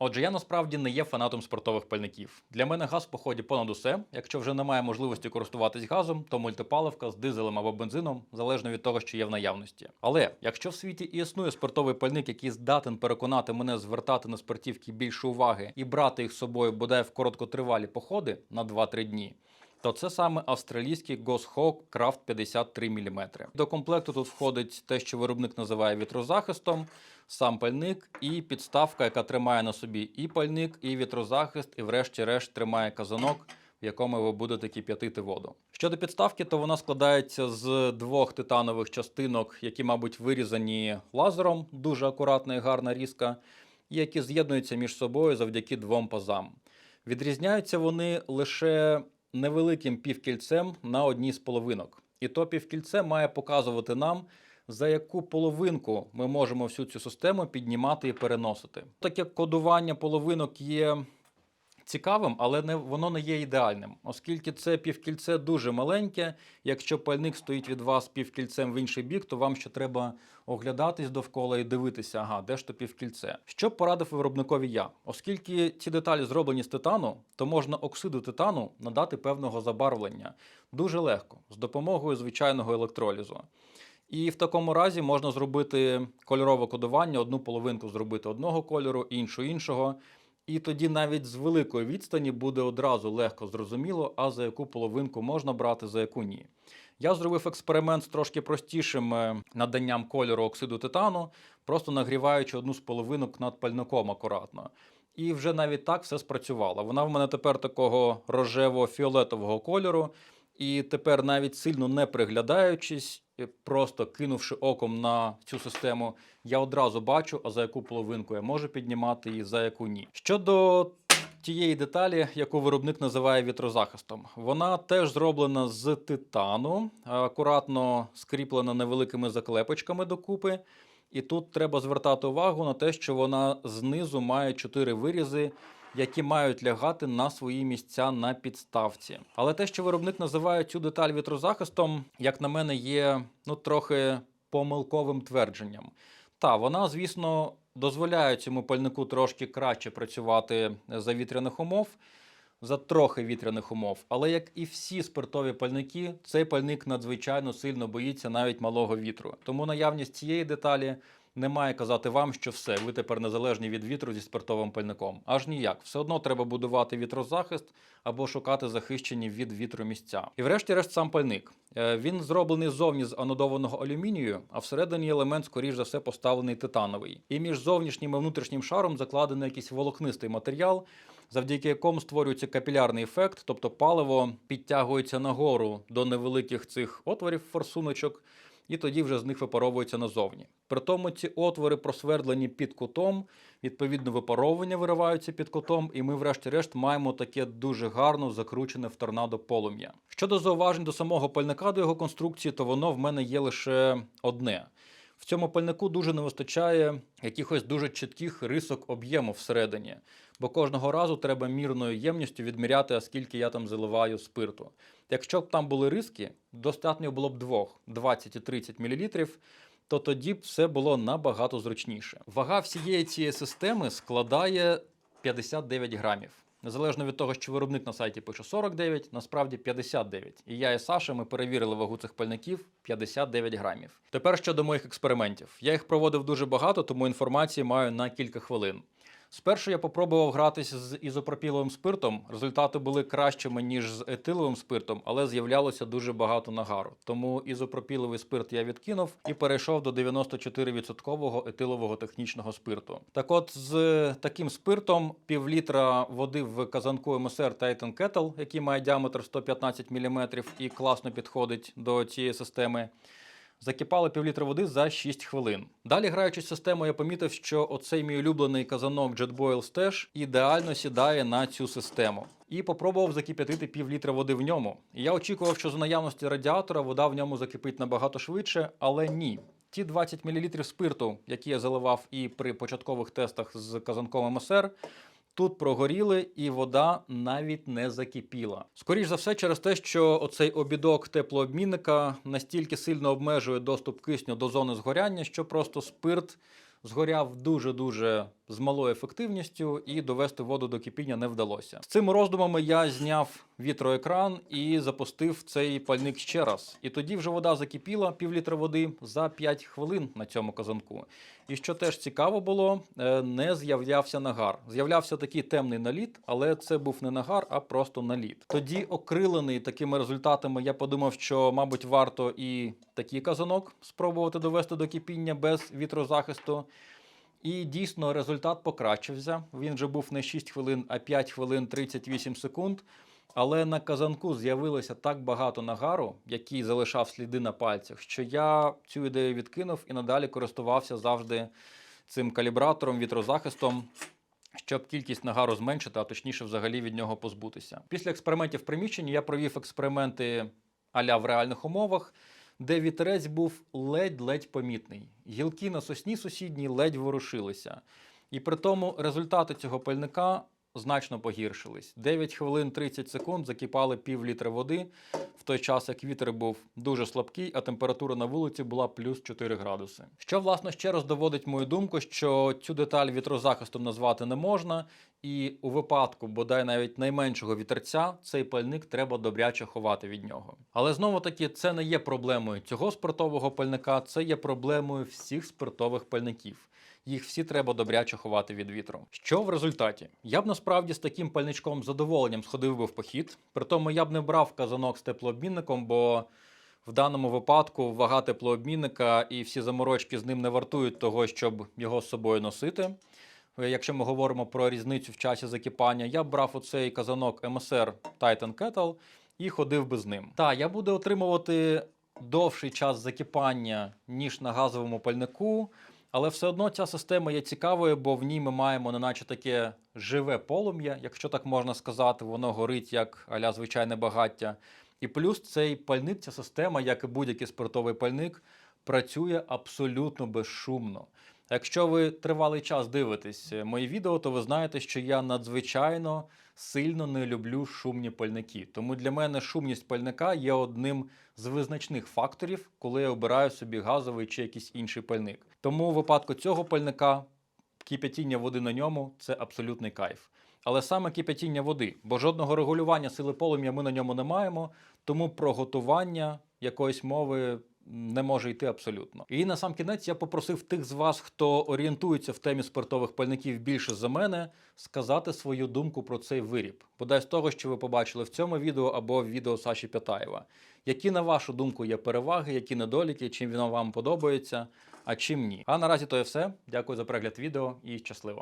Отже, я насправді не є фанатом спиртових пальників. Для мене газ в поході понад усе. Якщо вже немає можливості користуватись газом, то мультипаливка з дизелем або бензином, залежно від того, що є в наявності. Але якщо в світі і існує спиртовий пальник, який здатен переконати мене звертати на спиртівки більше уваги і брати їх з собою бодай в короткотривалі походи на 2-3 дні. То це саме австралійський Goshawk Craft 53 мм. До комплекту тут входить те, що виробник називає вітрозахистом, сам пальник і підставка, яка тримає на собі і пальник, і вітрозахист, і врешті-решт тримає казанок, в якому ви будете кип'ятити воду. Щодо підставки, то вона складається з двох титанових частинок, які, мабуть, вирізані лазером, дуже акуратна і гарна різка, і які з'єднуються між собою завдяки двом пазам. Відрізняються вони лише невеликим півкільцем на одній з половинок. І то півкільце має показувати нам, за яку половинку ми можемо всю цю систему піднімати і переносити. Таке кодування половинок є цікавим, але не, воно не є ідеальним, оскільки це півкільце дуже маленьке. Якщо пальник стоїть від вас півкільцем в інший бік, то вам ще треба оглядатись довкола і дивитися, ага, де ж то півкільце. Що порадив виробникові я? Оскільки ці деталі зроблені з титану, то можна оксиду титану надати певного забарвлення дуже легко з допомогою звичайного електролізу. І в такому разі можна зробити кольорове кодування, одну половинку зробити одного кольору, іншу іншого. І тоді навіть з великої відстані буде одразу легко зрозуміло, а за яку половинку можна брати, за яку ні. Я зробив експеримент з трошки простішим е, наданням кольору оксиду титану, просто нагріваючи одну з половинок над пальником акуратно. І вже навіть так все спрацювало. Вона в мене тепер такого рожево-фіолетового кольору. І тепер, навіть сильно не приглядаючись, е, просто кинувши оком на цю систему, я одразу бачу, а за яку половинку я можу піднімати і за яку ні. Щодо тієї деталі, яку виробник називає вітрозахистом, вона теж зроблена з титану, акуратно скріплена невеликими заклепочками докупи. І тут треба звертати увагу на те, що вона знизу має чотири вирізи, які мають лягати на свої місця на підставці. Але те, що виробник називає цю деталь вітрозахистом, як на мене, є ну трохи помилковим твердженням. Та вона, звісно, дозволяє цьому пальнику трошки краще працювати за вітряних умов. За трохи вітряних умов, але як і всі спиртові пальники, цей пальник надзвичайно сильно боїться навіть малого вітру. Тому наявність цієї деталі не має казати вам, що все, ви тепер незалежні від вітру зі спиртовим пальником. Аж ніяк. Все одно треба будувати вітрозахист або шукати захищені від вітру місця. І врешті-решт сам пальник. Е, Він зроблений ззовні з анодованого алюмінію, а всередині елемент, скоріш за все, поставлений титановий. І між зовнішнім і внутрішнім шаром закладений якийсь волокнистий матеріал, завдяки якому створюється капілярний ефект, тобто паливо підтягується нагору до невеликих цих отворів форсуночок і тоді вже з них випаровується назовні. При тому ці отвори просвердлені під кутом, відповідно, випаровування вириваються під кутом, і ми, врешті-решт, маємо таке дуже гарно закручене в торнадо полум'я. Щодо зауважень до самого пальника, до його конструкції, то воно в мене є лише одне. В цьому пальнику дуже не вистачає якихось дуже чітких рисок об'єму всередині, бо кожного разу треба мірною ємністю відміряти, а скільки я там заливаю спирту. Якщо б там були риски, достатньо було б двох 20 і 30 мл, то тоді б все було набагато зручніше. Вага всієї цієї системи складає 59 грамів. Незалежно від того, що виробник на сайті пише 49, насправді 59. І я і Саша ми перевірили вагу цих пальників 59 грамів. Тепер щодо моїх експериментів. Я їх проводив дуже багато, тому інформації маю на кілька хвилин. Спершу я попробував гратися з ізопропіловим спиртом. Результати були кращими, ніж з етиловим спиртом, але з'являлося дуже багато нагару. Тому ізопропіловий спирт я відкинув і перейшов до 94% етилового технічного спирту. Так от, з таким спиртом півлітра води в казанку МСР Titan Kettle, який має діаметр 115 мм і класно підходить до цієї системи. Закипало півлітра води за 6 хвилин. Далі, граючи з системою, я помітив, що оцей мій улюблений казанок JetBoil Stash ідеально сідає на цю систему. І попробував закип'ятити півлітра води в ньому. Я очікував, що за наявності радіатора вода в ньому закипить набагато швидше, але ні. Ті 20 мл спирту, які я заливав і при початкових тестах з казанком МСР, Тут прогоріли, і вода навіть не закипіла. Скоріше за все, через те, що оцей обідок теплообмінника настільки сильно обмежує доступ кисню до зони згоряння, що просто спирт згоряв дуже-дуже з малою ефективністю і довести воду до кипіння не вдалося. З цими роздумами я зняв вітроекран і запустив цей пальник ще раз. І тоді вже вода закипіла, пів літра води за 5 хвилин на цьому казанку. І що теж цікаво було, е, не з'являвся нагар. З'являвся такий темний наліт, але це був не нагар, а просто наліт. Тоді, окрилений такими результатами, я подумав, що, мабуть, варто і такий казанок спробувати довести до кипіння без вітрозахисту. І дійсно результат покращився. Він вже був не 6 хвилин, а 5 хвилин 38 секунд. Але на казанку з'явилося так багато нагару, який залишав сліди на пальцях, що я цю ідею відкинув і надалі користувався завжди цим калібратором, вітрозахистом, щоб кількість нагару зменшити, а точніше, взагалі від нього позбутися. Після експериментів в приміщенні я провів експерименти аля в реальних умовах, де вітерець був ледь-ледь помітний. Гілки на сосні сусідній ледь ворушилися. І при тому результати цього пальника значно погіршились. 9 хвилин 30 секунд закипали пів літра води, в той час як вітер був дуже слабкий, а температура на вулиці була плюс 4 градуси. Що, власне, ще раз доводить мою думку, що цю деталь вітрозахистом назвати не можна, і у випадку, бодай навіть найменшого вітерця, цей пальник треба добряче ховати від нього. Але знову таки, це не є проблемою цього спиртового пальника, це є проблемою всіх спиртових пальників. Їх всі треба добряче ховати від вітру. Що в результаті? Я б насправді з таким пальничком задоволенням сходив би в похід. При тому я б не брав казанок з теплообмінником, бо в даному випадку вага теплообмінника і всі заморочки з ним не вартують того, щоб його з собою носити. Якщо ми говоримо про різницю в часі закипання, я б брав оцей казанок MSR Titan Kettle і ходив би з ним. Та я буду отримувати довший час закипання, ніж на газовому пальнику. Але все одно ця система є цікавою, бо в ній ми маємо неначе таке живе полум'я, якщо так можна сказати, воно горить як аля звичайне багаття. І плюс цей пальник, ця система, як і будь-який спиртовий пальник, працює абсолютно безшумно. Якщо ви тривалий час дивитесь е, мої відео, то ви знаєте, що я надзвичайно сильно не люблю шумні пальники. Тому для мене шумність пальника є одним з визначних факторів, коли я обираю собі газовий чи якийсь інший пальник. Тому у випадку цього пальника кипятіння води на ньому це абсолютний кайф. Але саме кипятіння води, бо жодного регулювання сили полум'я ми на ньому не маємо, тому про готування якоїсь мови не може йти абсолютно. І на сам кінець я попросив тих з вас, хто орієнтується в темі спиртових пальників більше за мене, сказати свою думку про цей виріб. Бодай з того, що ви побачили в цьому відео або в відео Саші Пятаєва. Які, на вашу думку, є переваги, які недоліки, чим він вам подобається, а чим ні. А наразі то є все. Дякую за перегляд відео і щасливо.